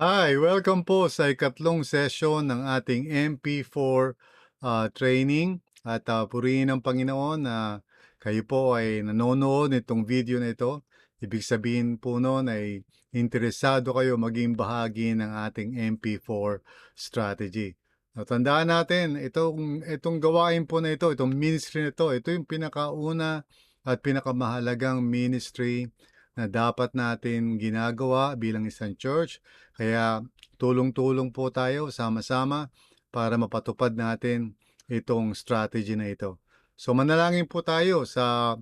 Hi, welcome po sa ikatlong session ng ating MP4 ah, training at ah, purihin ng Panginoon na kayo po ay nanonood nitong video na ito. Ibig sabihin po noon ay interesado kayo maging bahagi ng ating MP4 strategy. Now, tandaan natin, itong, itong gawain po na ito, itong ministry na ito, ito yung pinakauna at pinakamahalagang ministry na dapat natin ginagawa bilang isang church. Kaya tulong-tulong po tayo sama-sama para mapatupad natin itong strategy na ito. So manalangin po tayo sa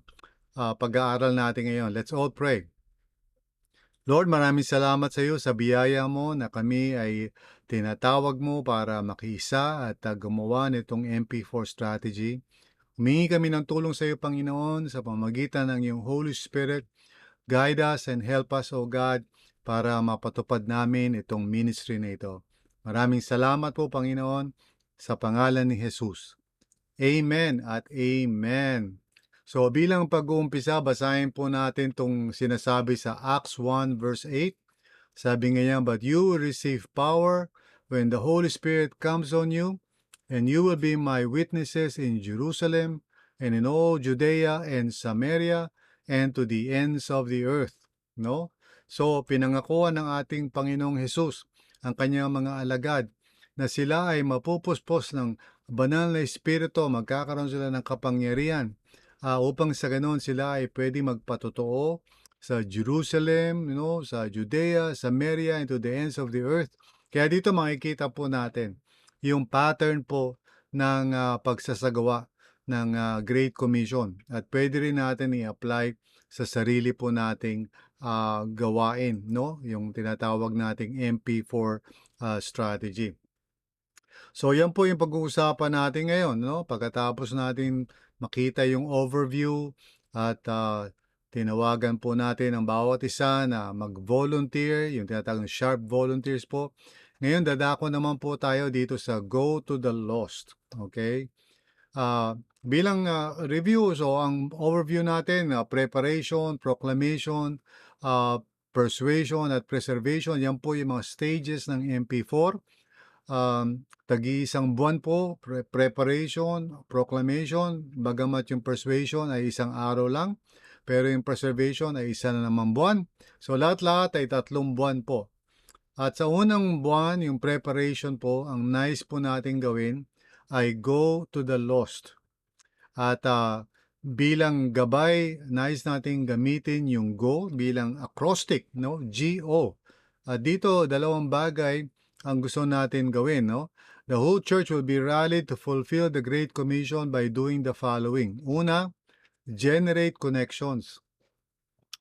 ah, pag-aaral natin ngayon. Let's all pray. Lord, maraming salamat sa iyo sa biyaya mo na kami ay tinatawag mo para makiisa at ah, gumawa nitong MP4 strategy. Humingi kami ng tulong sa iyo, Panginoon, sa pamagitan ng iyong Holy Spirit Guide us and help us, O God, para mapatupad namin itong ministry na ito. Maraming salamat po, Panginoon, sa pangalan ni Jesus. Amen at Amen. So bilang pag-uumpisa, basahin po natin itong sinasabi sa Acts 1 verse 8. Sabi ngayon, But you will receive power when the Holy Spirit comes on you, and you will be my witnesses in Jerusalem and in all Judea and Samaria and to the ends of the earth. No? So, pinangakuan ng ating Panginoong Hesus ang kanyang mga alagad na sila ay mapupuspos ng banal na espiritu, magkakaroon sila ng kapangyarihan ah, upang sa ganoon sila ay pwede magpatotoo sa Jerusalem, you know, sa Judea, Samaria, and to the ends of the earth. Kaya dito makikita po natin yung pattern po ng ah, pagsasagawa ng ah, Great Commission at pwede rin natin i-apply sa sarili po nating ah, gawain, no? Yung tinatawag nating MP4 ah, strategy. So yan po yung pag-uusapan natin ngayon, no? Pagkatapos natin makita yung overview at ah, tinawagan po natin ang bawat isa na mag-volunteer, yung tinatawag na sharp volunteers po. Ngayon, dadako naman po tayo dito sa Go to the Lost. Okay? Ah, bilang ah, review, so ang overview natin, ah, preparation, proclamation, ah, persuasion at preservation, yan po yung mga stages ng MP4. Um, tagi-isang buwan po, pre- preparation, proclamation, bagamat yung persuasion ay isang araw lang, pero yung preservation ay isa na naman buwan. So lahat-lahat ay tatlong buwan po. At sa unang buwan, yung preparation po, ang nice po natin gawin ay go to the lost. At ah, bilang gabay, nice nating gamitin yung go bilang acrostic, no? G-O. At dito, dalawang bagay ang gusto natin gawin, no? The whole church will be rallied to fulfill the Great Commission by doing the following. Una, generate connections.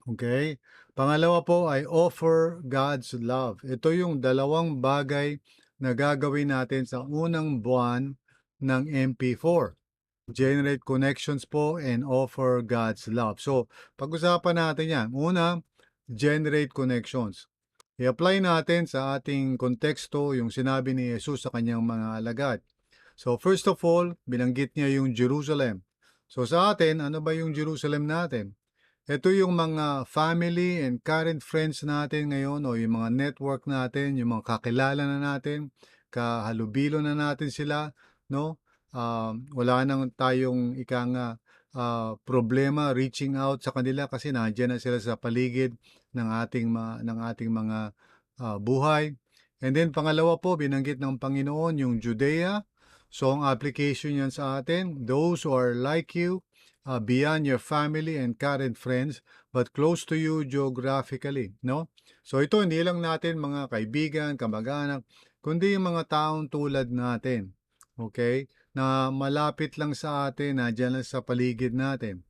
Okay? Pangalawa po ay offer God's love. Ito yung dalawang bagay na gagawin natin sa unang buwan ng MP4. Generate connections po and offer God's love. So, pag-usapan natin yan. Una, generate connections. I-apply natin sa ating konteksto yung sinabi ni Jesus sa kanyang mga alagad. So, first of all, binanggit niya yung Jerusalem. So, sa atin, ano ba yung Jerusalem natin? Ito yung mga family and current friends natin ngayon o yung mga network natin, yung mga kakilala na natin, kahalubilo na natin sila, no? Um, wala nang tayong ika nga ah, problema reaching out sa kanila kasi nandiyan na sila sa paligid ng ating mga ng ating mga ah, buhay. And then pangalawa po binanggit ng Panginoon yung Judea. So ang application yan sa atin, those who are like you, uh, beyond your family and current friends, but close to you geographically, no? So ito hindi lang natin mga kaibigan, kamag-anak, kundi yung mga taong tulad natin. Okay? Na malapit lang sa atin, na lang sa paligid natin.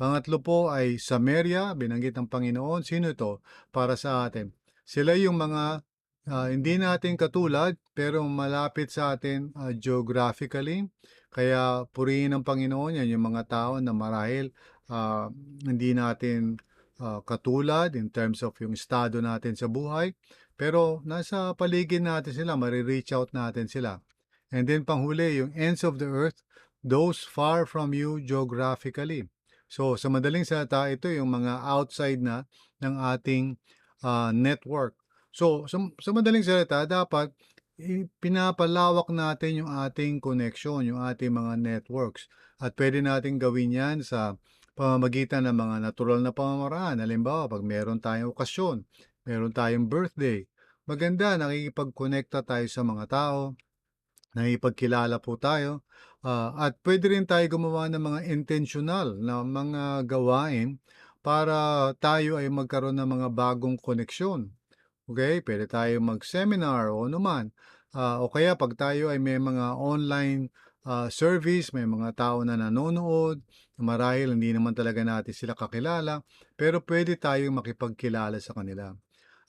Pangatlo po ay Samaria, binanggit ng Panginoon. Sino ito? Para sa atin. Sila yung mga ah, hindi natin katulad, pero malapit sa atin ah, geographically. Kaya purihin ng Panginoon yan, yung mga tao na marahil ah, hindi natin ah, katulad in terms of yung estado natin sa buhay. Pero nasa paligid natin sila, marireach out natin sila. And then panghuli, yung ends of the earth, those far from you geographically. So sa madaling salita, ito yung mga outside na ng ating ah, network. So, sa sa madaling salita dapat pinapalawak natin yung ating connection, yung ating mga networks at puwede nating gawin 'yan sa pamamagitan ng mga natural na pamamaraan. Halimbawa, 'pag meron tayong okasyon, meron tayong birthday, maganda nakikipagkonekta tayo sa mga tao, nakikipagkilala po tayo, ah, at puwede rin tayo gumawa ng mga intentional na mga gawain para tayo ay magkaroon ng mga bagong koneksyon. Okey, puwede tayong mag-seminar o anuman, ah, o kaya 'pag tayo ay may mga online, ah, service, may mga tao na nanonood, marahil hindi naman talaga natin sila kakilala, pero puwede tayong makipagkilala sa kanila.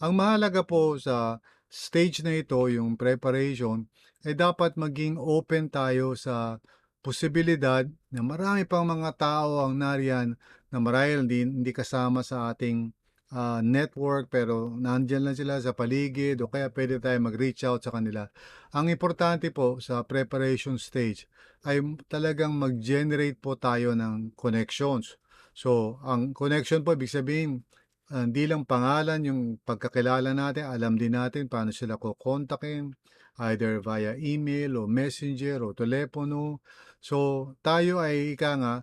Ang mahalaga po sa stage na ito, yung preparation, ay dapat maging open tayo sa posibilidad na marami pang mga tao ang nariyan na marahil hindi hindi kasama sa ating, ah, network pero nandiyan lang sila sa paligid o kaya puwede tayong mag-reach out sa kanila. Ang importante po sa preparation stage ay talagang mag-generate po tayo ng connections. So, ang connection po ibig sabihin, hindi lang pangalan yung pagkakilala natin, alam din natin paano sila kokontakin, either via email o messenger o telepono. So, tayo ay ika nga,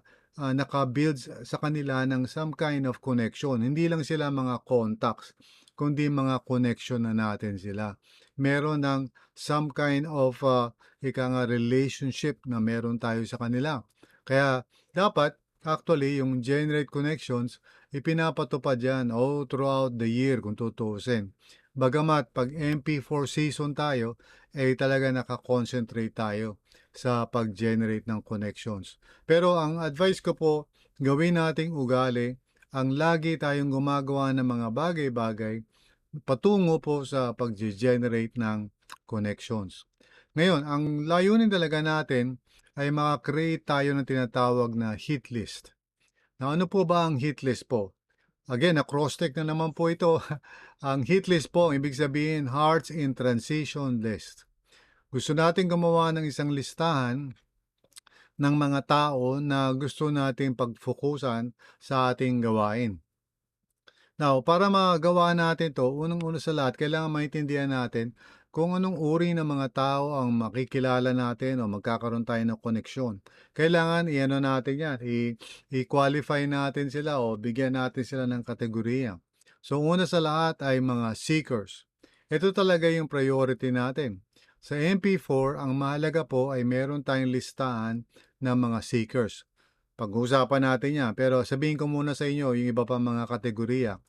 ah, naka-build sa kanila ng some kind of connection. Hindi lang sila mga contacts, kundi mga connection na natin sila. Meron ng some kind of, ah, ika nga relationship na meron tayo sa kanila. Kaya dapat actually yung generate connections ipinapatupad yan all throughout the year kung tutuusin. Bagamat 'pag MP4 season tayo, eh, talaga naka-concentrate tayo sa pag-generate ng connections. Pero ang advice ko po, gawin nating ugali ang lagi tayong gumagawa ng mga bagay-bagay patungo po sa pagge-generate ng connections. Ngayon, ang layunin talaga natin ay maka-create tayo ng tinatawag na hit list. Now, ano po ba ang hit list po? Again, na-cross-check na naman po ito. Ang hit list po, ibig sabihin, hearts in transition list. Gusto natin gumawa ng isang listahan ng mga tao na gusto nating pagfokusan sa ating gawain. Now, para magawa natin 'to, unang-una sa lahat kailangan maintindihan natin kung anong uri ng mga tao ang makikilala natin o magkakaroon tayo ng koneksyon. Kailangan i-ano natin 'yan, i-qualify natin sila o bigyan natin sila ng kategorya. So, una sa lahat ay mga seekers. Ito talaga yung priority natin. Sa MP4, ang mahalaga po ay meron tayong listahan ng mga seekers. Pag-uusapan natin 'yan, pero sabihin ko muna sa inyo yung iba pang mga kategorya.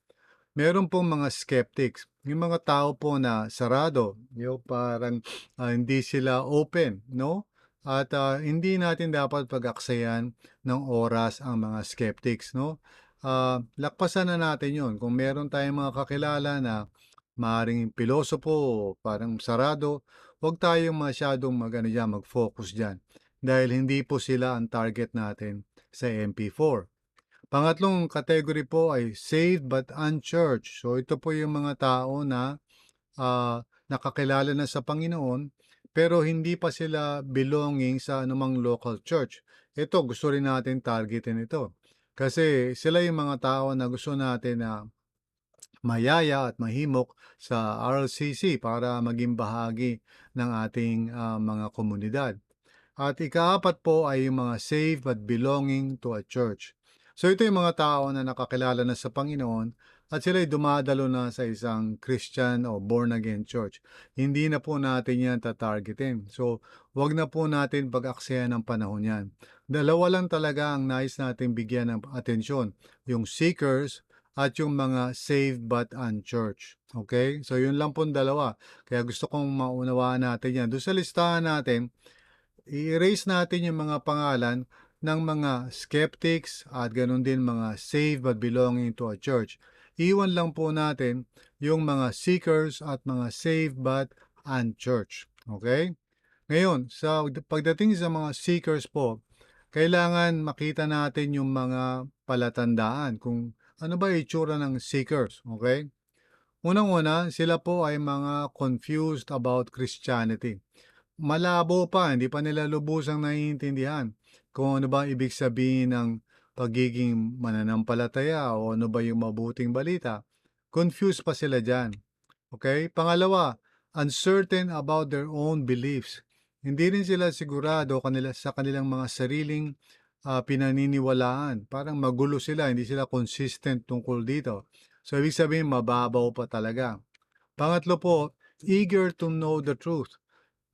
Meron pong mga skeptics, yung mga tao po na sarado, yung parang, ah, hindi sila open, 'no? At, ah, hindi natin dapat pag-aksayan ng oras ang mga skeptics, 'no? Ah, lakpasan na natin 'yun kung meron tayong mga kakilala na maaaring pilosopo parang sarado, huwag tayong masyadong mag-ano diyan, mag-focus diyan, dahil hindi po sila ang target natin sa MP4. Pangatlong category po ay saved but unchurched. So ito po yung mga tao na, ah, nakakilala na sa Panginoon, pero hindi pa sila belonging sa anumang local church. Ito gusto rin natin targetin ito. Kasi sila yung mga tao na gusto natin na mayaya at mahimok sa RLCC para maging bahagi ng ating, ah, mga komunidad. At ikaapat po ay yung mga saved but belonging to a church. So ito yung mga tao na nakakilala na sa Panginoon at sila'y dumadalo na sa isang Christian o born again church. Hindi na po natin yan tatargetin. So, wag na po natin pag-aksayan ng panahon yan. Dalawa lang talaga ang nais natin bigyan ng atensyon. Yung seekers at yung mga saved but unchurched. Okay? So, yun lang po dalawa. Kaya gusto kong maunawaan natin yan. Doon sa listahan natin, i-erase natin yung mga pangalan ng mga skeptics at ganun din mga saved but belonging to a church. Iwan lang po natin yung mga seekers at mga saved but unchurched. Okay? Ngayon, sa pagdating sa mga seekers po, kailangan makita natin yung mga palatandaan kung ano ba itsura ng seekers. Okay? Unang-una, sila po ay mga confused about Christianity malabo pa, hindi pa nila lubusang naiintindihan kung ano ba ibig sabihin ng pagiging mananampalataya o ano ba yung mabuting balita. Confused pa sila dyan. Okay? Pangalawa, uncertain about their own beliefs. Hindi rin sila sigurado kanila sa kanilang mga sariling ah, pinaniniwalaan. Parang magulo sila, hindi sila consistent tungkol dito. So, ibig sabihin, mababaw pa talaga. Pangatlo po, eager to know the truth.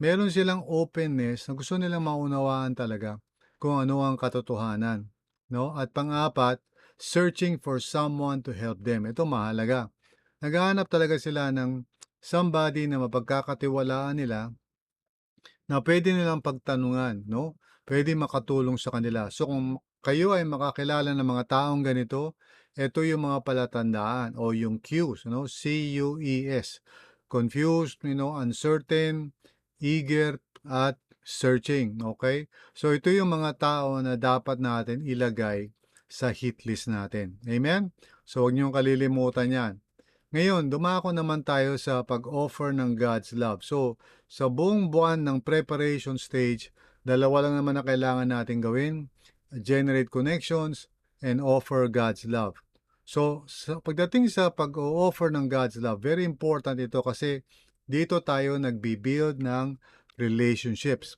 Meron silang openness na gusto nilang maunawaan talaga kung ano ang katotohanan. No? At pang-apat, searching for someone to help them. Ito mahalaga. Naghahanap talaga sila ng somebody na mapagkakatiwalaan nila na pwede nilang pagtanungan, no? Pwede makatulong sa kanila. So kung kayo ay makakilala ng mga taong ganito, ito yung mga palatandaan o yung cues, no? C-U-E-S. Confused, you know, uncertain, eager, at searching, okay? So ito yung mga tao na dapat natin ilagay sa hit list natin. Amen? So huwag niyong kalilimutan yan. Ngayon, dumako naman tayo sa pag-offer ng God's love. So, sa buong buwan ng preparation stage, dalawa lang naman na kailangan natin gawin. Generate connections and offer God's love. So, sa pagdating sa pag-offer ng God's love, very important ito kasi dito tayo nagbi-build ng relationships.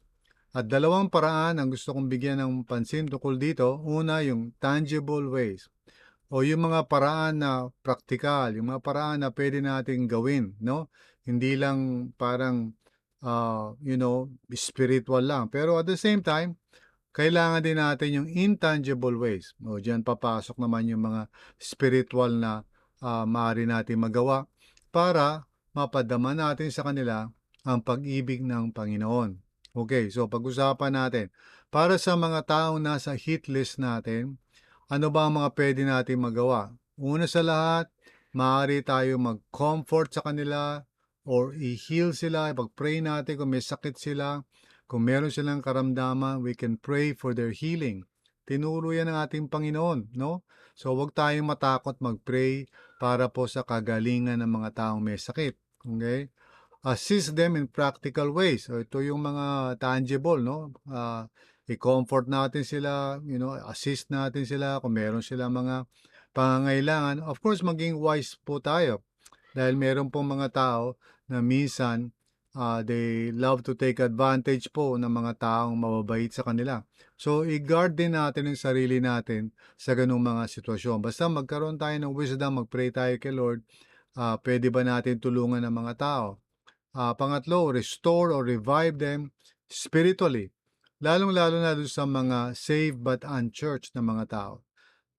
At dalawang paraan ang gusto kong bigyan ng pansin tungkol dito. Una, yung tangible ways o yung mga paraan na praktikal, yung mga paraan na pwede nating gawin, no? Hindi lang parang, uh, you know, spiritual lang. Pero at the same time, kailangan din natin yung intangible ways. O diyan papasok naman yung mga spiritual na uh, maaari natin magawa para mapadama natin sa kanila ang pag-ibig ng Panginoon. Okay, so pag-usapan natin. Para sa mga taong nasa hit list natin, ano ba ang mga pwede natin magawa? Una sa lahat, maaari tayo mag-comfort sa kanila or i-heal sila, ipag-pray natin kung may sakit sila. Kung meron silang karamdaman, we can pray for their healing. Tinuro yan ng ating Panginoon, no? So, huwag tayong matakot mag-pray para po sa kagalingan ng mga taong may sakit. Okay? Assist them in practical ways. So, ito yung mga tangible, no? Uh, i-comfort natin sila, you know, assist natin sila kung meron sila mga pangangailangan. Of course, maging wise po tayo dahil meron pong mga tao na minsan uh, they love to take advantage po ng mga taong mababait sa kanila. So, i-guard din natin ang sarili natin sa ganung mga sitwasyon. Basta magkaroon tayo ng wisdom, mag-pray tayo kay Lord, uh, pwede ba natin tulungan ng mga tao? Uh, pangatlo, restore or revive them spiritually. Lalong-lalo na doon sa mga saved but unchurched na mga tao.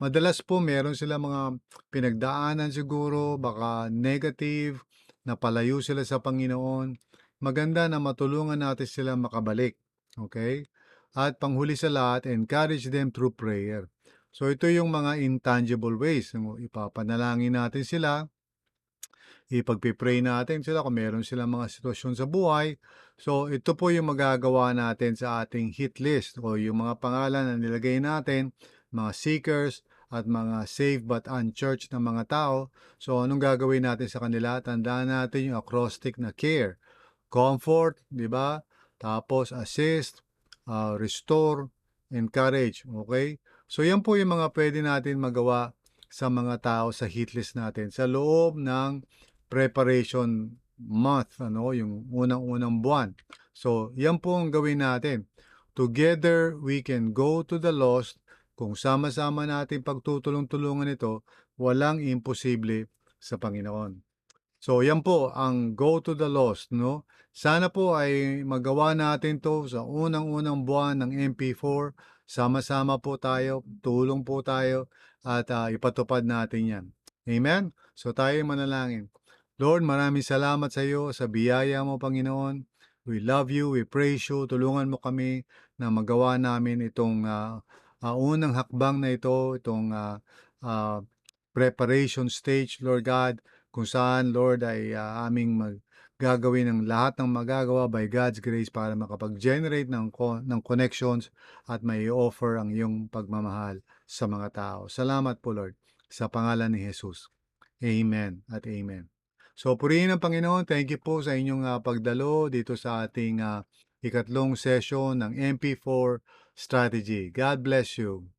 Madalas po meron sila mga pinagdaanan siguro, baka negative, napalayo sila sa Panginoon. Maganda na matulungan natin sila makabalik. Okay? At panghuli sa lahat, encourage them through prayer. So ito yung mga intangible ways. Ipapanalangin natin sila, ipagpipray natin sila kung meron silang mga sitwasyon sa buhay. So, ito po yung magagawa natin sa ating hit list o yung mga pangalan na nilagay natin, mga seekers at mga saved but unchurched na mga tao. So, anong gagawin natin sa kanila? Tandaan natin yung acrostic na care. Comfort, di ba? Tapos assist, uh, restore, encourage. Okay? So, yan po yung mga pwede natin magawa sa mga tao sa hit list natin sa loob ng preparation month, ano, yung unang-unang buwan. So, yan po ang gawin natin. Together, we can go to the lost. Kung sama-sama natin pagtutulong-tulungan ito, walang imposible sa Panginoon. So, yan po ang go to the lost, no? Sana po ay magawa natin to sa unang-unang buwan ng MP4. Sama-sama po tayo, tulong po tayo, at uh, ipatupad natin yan. Amen? So, tayo manalangin. Lord, maraming salamat sa iyo sa biyaya mo, Panginoon. We love you, we praise you. Tulungan mo kami na magawa namin itong uh, uh, unang hakbang na ito, itong uh, uh, preparation stage, Lord God, kung saan, Lord, ay uh, aming gagawin ng lahat ng magagawa by God's grace para makapag-generate ng, ng connections at may offer ang iyong pagmamahal sa mga tao. Salamat po, Lord, sa pangalan ni Jesus. Amen at Amen. So purihin ang Panginoon. Thank you po sa inyong uh, pagdalo dito sa ating uh, ikatlong session ng MP4 strategy. God bless you.